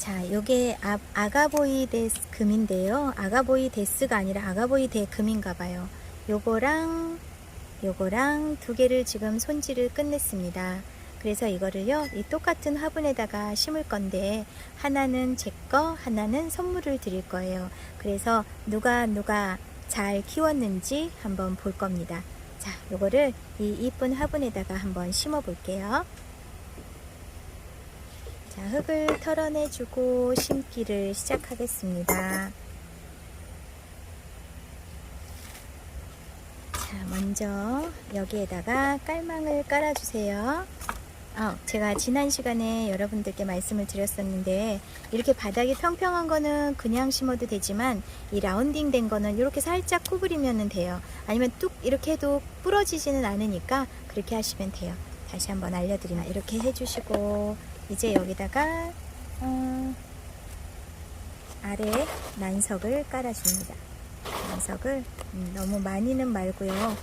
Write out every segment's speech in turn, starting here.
자, 요게 아, 아가보이 데스 금인데요. 아가보이 데스가 아니라 아가보이데 금인가 봐요. 요거랑 요거랑 두 개를 지금 손질을 끝냈습니다. 그래서 이거를요, 이 똑같은 화분에다가 심을 건데, 하나는 제 거, 하나는 선물을 드릴 거예요. 그래서 누가 누가 잘 키웠는지 한번 볼 겁니다. 자, 요거를 이 이쁜 화분에다가 한번 심어 볼게요. 자, 흙을 털어내주고 심기를 시작하겠습니다. 자, 먼저 여기에다가 깔망을 깔아주세요. 아, 제가 지난 시간에 여러분들께 말씀을 드렸었는데 이렇게 바닥이 평평한 거는 그냥 심어도 되지만 이 라운딩 된 거는 이렇게 살짝 구부리면 돼요. 아니면 뚝 이렇게 해도 부러지지는 않으니까 그렇게 하시면 돼요. 다시 한번 알려드리면 이렇게 해주시고 이제 여기다가 어, 아래 난석을 깔아줍니다. 난석을 음, 너무 많이는 말고요.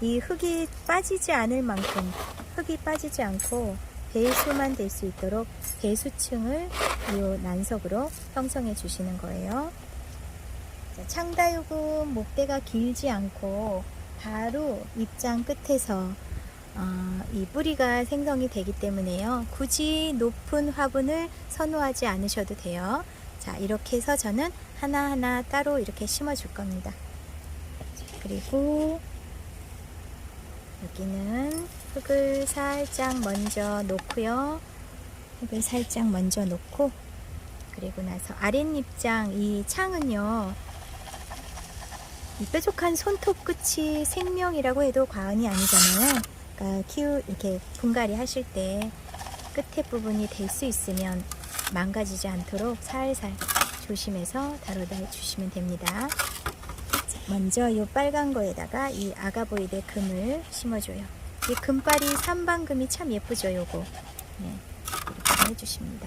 이 흙이 빠지지 않을 만큼 흙이 빠지지 않고 배수만 될 수 있도록 배수층을 이 난석으로 형성해 주시는 거예요. 자, 창다육은 목대가 길지 않고 바로 입장 끝에서 어, 이 뿌리가 생성이 되기 때문에요. 굳이 높은 화분을 선호하지 않으셔도 돼요. 자, 이렇게 해서 저는 하나하나 따로 이렇게 심어 줄 겁니다. 자, 그리고 여기는 흙을 살짝 먼저 놓고요. 흙을 살짝 먼저 놓고 그리고 나서 아랫입장 이 창은요. 이 뾰족한 손톱 끝이 생명이라고 해도 과언이 아니잖아요. 그러니까 키우 이렇게 분갈이 하실 때 끝에 부분이 될 수 있으면 망가지지 않도록 살살 조심해서 다뤄다 주시면 됩니다. 먼저 이 빨간 거에다가 이 아가보이데 금을 심어줘요. 이 금발이 삼방금이 참 예쁘죠, 요거. 네, 이렇게 해주십니다.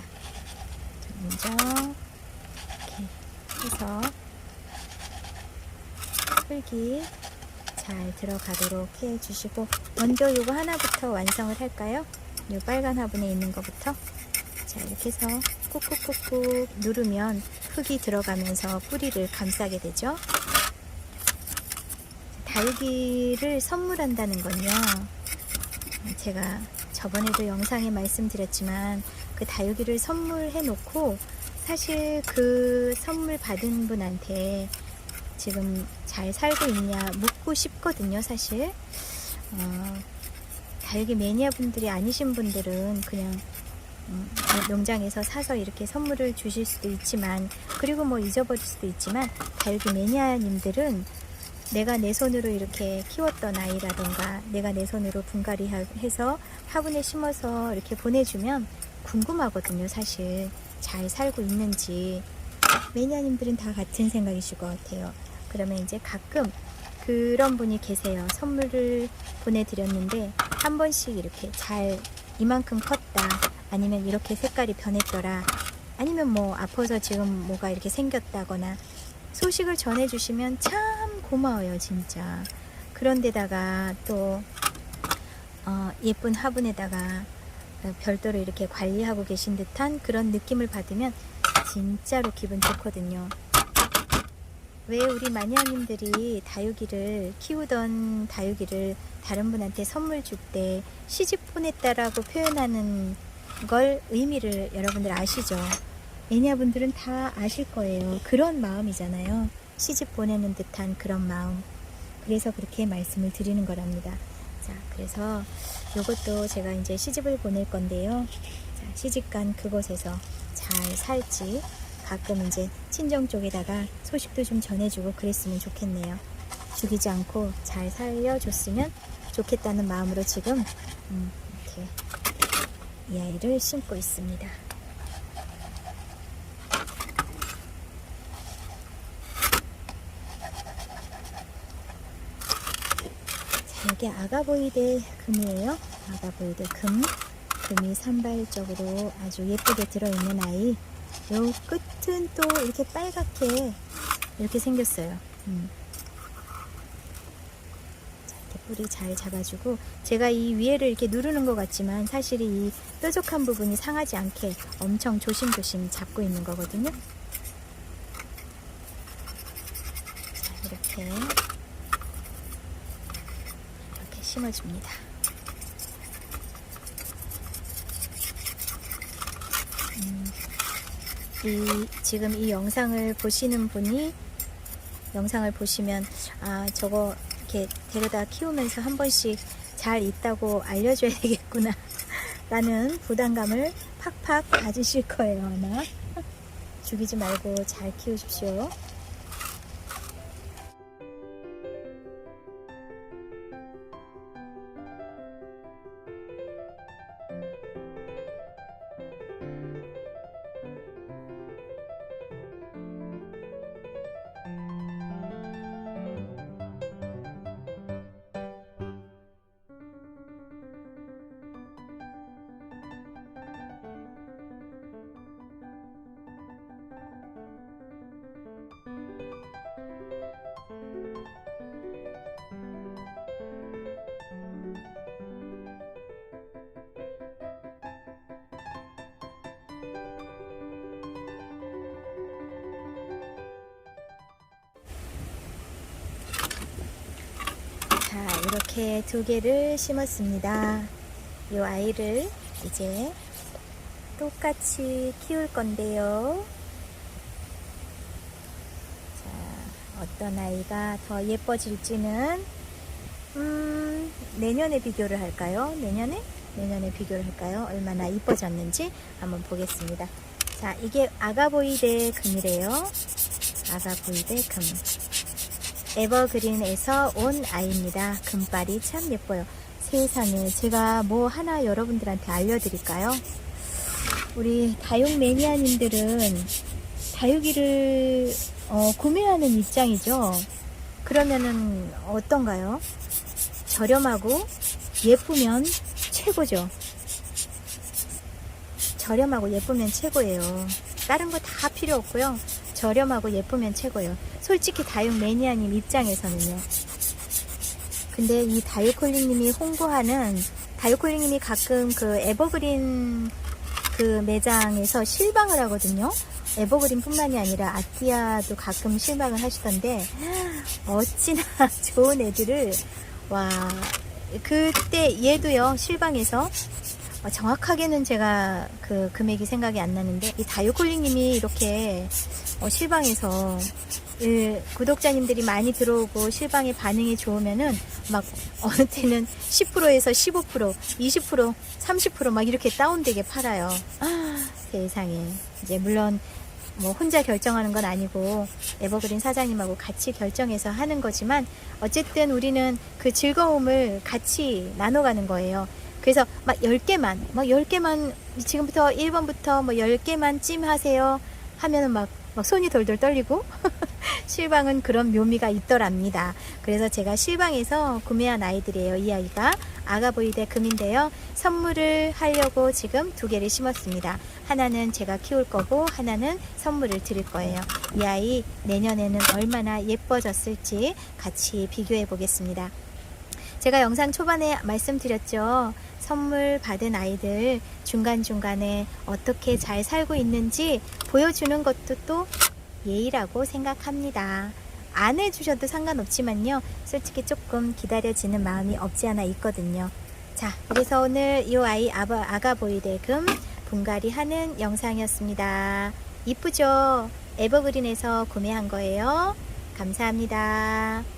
자, 먼저 이렇게 해서 흙이 잘 들어가도록 해주시고 먼저 요거 하나부터 완성을 할까요? 요 빨간 화분에 있는 거부터 자 이렇게 해서 꾹꾹꾹꾹 누르면 흙이 들어가면서 뿌리를 감싸게 되죠. 다육이를 선물한다는 건요. 제가 저번에도 영상에 말씀드렸지만 그 다육이를 선물해 놓고 사실 그 선물 받은 분한테 지금 잘 살고 있냐 묻고 싶거든요, 사실. 어, 다육이 매니아 분들이 아니신 분들은 그냥 음, 농장에서 사서 이렇게 선물을 주실 수도 있지만 그리고 뭐 잊어버릴 수도 있지만 다육이 매니아님들은 내가 내 손으로 이렇게 키웠던 아이라던가 내가 내 손으로 분갈이 해서 화분에 심어서 이렇게 보내주면 궁금하거든요 사실 잘 살고 있는지 매니아님들은 다 같은 생각이실 것 같아요. 그러면 이제 가끔 그런 분이 계세요. 선물을 보내드렸는데 한 번씩 이렇게 잘 이만큼 컸다. 아니면 이렇게 색깔이 변했더라. 아니면 뭐 아파서 지금 뭐가 이렇게 생겼다거나 소식을 전해주시면 참 고마워요, 진짜. 그런데다가 또, 어, 예쁜 화분에다가 별도로 이렇게 관리하고 계신 듯한 그런 느낌을 받으면 진짜로 기분 좋거든요. 왜 우리 마니아님들이 다육이를 키우던 다육이를 다른 분한테 선물 줄 때 시집 보냈다라고 표현하는 걸 의미를 여러분들 아시죠? 매니아분들은 다 아실 거예요. 그런 마음이잖아요. 시집 보내는 듯한 그런 마음. 그래서 그렇게 말씀을 드리는 거랍니다. 자, 그래서 이것도 제가 이제 시집을 보낼 건데요. 자, 시집간 그곳에서 잘 살지. 가끔 이제 친정 쪽에다가 소식도 좀 전해주고 그랬으면 좋겠네요. 죽이지 않고 잘 살려줬으면 좋겠다는 마음으로 지금 음, 이렇게 이 아이를 심고 있습니다. 자, 이게 아가보이데 금이에요. 아가보이데 금. 금이 산발적으로 아주 예쁘게 들어있는 아이. 요 끝은 또 이렇게 빨갛게 이렇게 생겼어요. 음. 자, 이렇게 뿌리 잘 잡아주고 제가 이 위에를 이렇게 누르는 것 같지만 사실 이 뾰족한 부분이 상하지 않게 엄청 조심조심 잡고 있는 거거든요. 자, 이렇게 이렇게 심어줍니다. 이 지금 이 영상을 보시는 분이 영상을 보시면 아 저거 이렇게 데려다 키우면서 한 번씩 잘 있다고 알려줘야 되겠구나. 라는 부담감을 팍팍 가지실 거예요 아마. 죽이지 말고 잘 키우십시오 이렇게 두 개를 심었습니다 이 아이를 이제 똑같이 키울 건데요 자 어떤 아이가 더 예뻐질지는 음, 내년에 비교를 할까요? 내년에? 내년에 비교를 할까요? 얼마나 이뻐졌는지 한번 보겠습니다. 자, 이게 아가보이데 금이래요. 아가보이데 금. 에버그린에서 온 아이입니다. 금발이 참 예뻐요. 세상에, 제가 뭐 하나 여러분들한테 알려드릴까요? 우리 다육 매니아님들은 다육이를 어, 구매하는 입장이죠. 그러면은 어떤가요? 저렴하고 예쁘면 최고죠. 저렴하고 예쁘면 최고예요. 다른 거 다 필요 없고요. 저렴하고 예쁘면 최고예요. 솔직히 다육 매니아님 입장에서는요. 근데 이 다육홀링님이 홍보하는 다육홀링님이 가끔 그 에버그린 그 매장에서 실방을 하거든요. 에버그린뿐만이 아니라 아티아도 가끔 실방을 하시던데 어찌나 좋은 애들을 와 그때 얘도요 실방에서 어, 정확하게는 제가 그 금액이 생각이 안 나는데 이 다육홀링님이 이렇게 어, 실방에서 예, 구독자님들이 많이 들어오고 실방에 반응이 좋으면은 막 어느 때는 10%에서 15%, 20%, 30%막 이렇게 다운되게 팔아요. 아, 세상에. 이제 물론 뭐 혼자 결정하는 건 아니고 에버그린 사장님하고 같이 결정해서 하는 거지만 어쨌든 우리는 그 즐거움을 같이 나눠가는 거예요. 그래서 막 10개만, 막 10개만, 지금부터 1번부터 뭐 10개만 찜 하세요 하면은 막, 막 손이 돌돌 떨리고 실방은 그런 묘미가 있더랍니다. 그래서 제가 실방에서 구매한 아이들이에요. 이 아이가 아가보이데 금인데요. 선물을 하려고 지금 두 개를 심었습니다. 하나는 제가 키울 거고 하나는 선물을 드릴 거예요. 이 아이 내년에는 얼마나 예뻐졌을지 같이 비교해 보겠습니다. 제가 영상 초반에 말씀드렸죠. 선물 받은 아이들 중간중간에 어떻게 잘 살고 있는지 보여주는 것도 또 예의라고 생각합니다. 안 해주셔도 상관없지만요. 솔직히 조금 기다려지는 마음이 없지 않아 있거든요. 자, 그래서 오늘 이 아이 아바, 아가보이데금 분갈이 하는 영상이었습니다. 이쁘죠? 에버그린에서 구매한 거예요. 감사합니다.